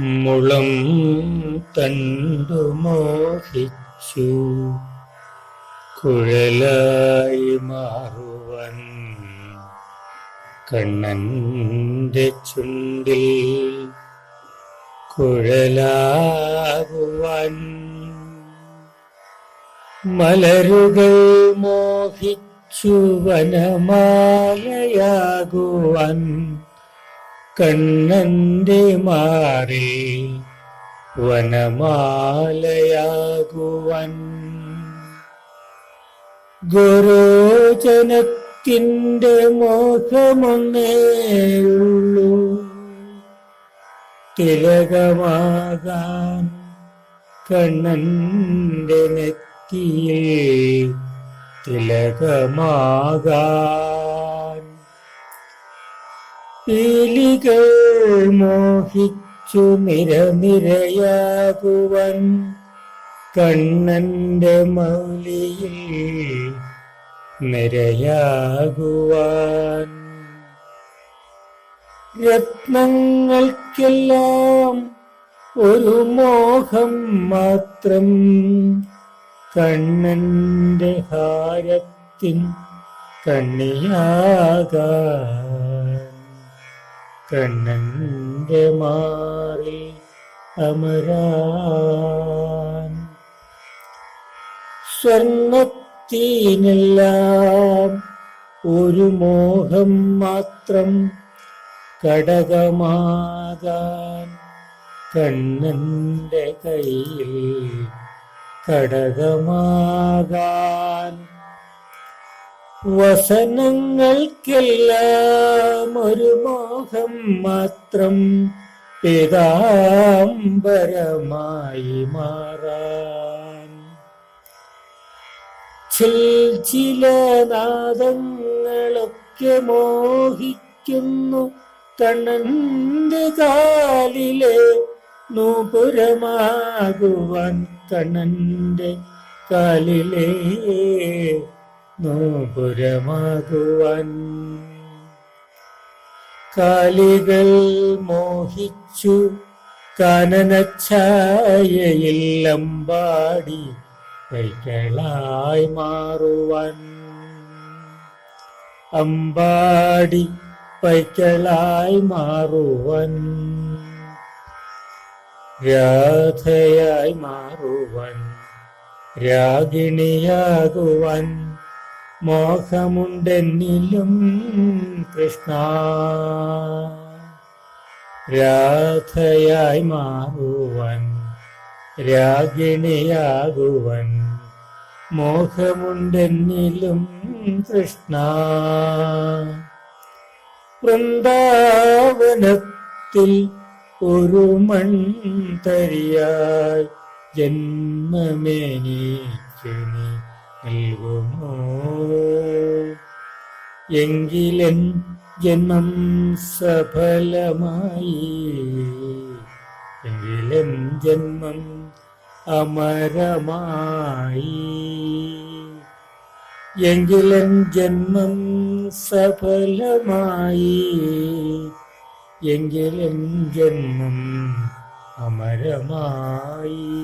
മുളം തണ്ടു മോഹിച്ചു. കുഴലായി മാറുവൻ കണ്ണന്റെ ചുണ്ടിൽ കുഴലാകുവാൻ. മലരുകൾ മോഹിച്ചു വനമാലയാകുവാൻ. കണ്ണന്റെ മാറി വനമാലയാകുവാൻ. ഗുരുജനത്തിന്റെ മോഹമൊന്നേയുള്ളൂ. തിലകമാകാൻ കണ്ണന്റെ നെറ്റിയിൽ തിലകമാകാൻ പീലികൾ മോഹിച്ചു നിരനിരയാകുവൻ കണ്ണന്റെ മൗലിയിൽ നിരയാകുവാൻ. രത്നങ്ങൾക്കെല്ലാം ഒരു മോഹം മാത്രം കണ്ണന്റെ ഹാരത്തിൻ കണ്ണിയാകാൻ. കണ്ണന്റെ മാറി അമരാൻ. സ്വർണത്തീനെല്ലാം ഒരു മോഹം മാത്രം കടകമാകാൻ കണ്ണന്റെ കയ്യിൽ കടകമാകാൻ വസനങ്ങൾക്കെല്ലാം ഒരു മോഹം മാത്രം പിതാംബരമായി മാറാൻ. ചില നാദങ്ങളൊക്കെ മോഹിക്കുന്നു. കണ്ണന്റെ കാലിലെ നൂപുരമാകുവാൻ കണ്ണന്റെ കാലിലെ നൂപുരമാകുവാൻ. കാലികൾ മോഹിച്ചു കാനനഛായയിൽ അമ്പാടി കൈകളായി മാറുവാൻ. അമ്പാടി പൈക്കളായി മാറുവൻ. രാധയായി മാറുവൻ. രാഗിണിയാകുവൻ. മോഹമുണ്ടെന്നിലും കൃഷ്ണ രാധയായി മാറുവൻ രാഗിണിയാകുവൻ. മോഹമുണ്ടെന്നിലും കൃഷ്ണ വൃന്ദാവനത്തിൽ ഒരു മൺതരിയായി ജന്മമേനിക്ക് നീ നൽകുമോ? എങ്കിലൻ ജന്മം സഫലമായി. എങ്കിലൻ ജന്മം അമരമായി. എങ്കിലൻ ജന്മം സഫലമായി. എങ്കിലും ജന്മം അമരമായി.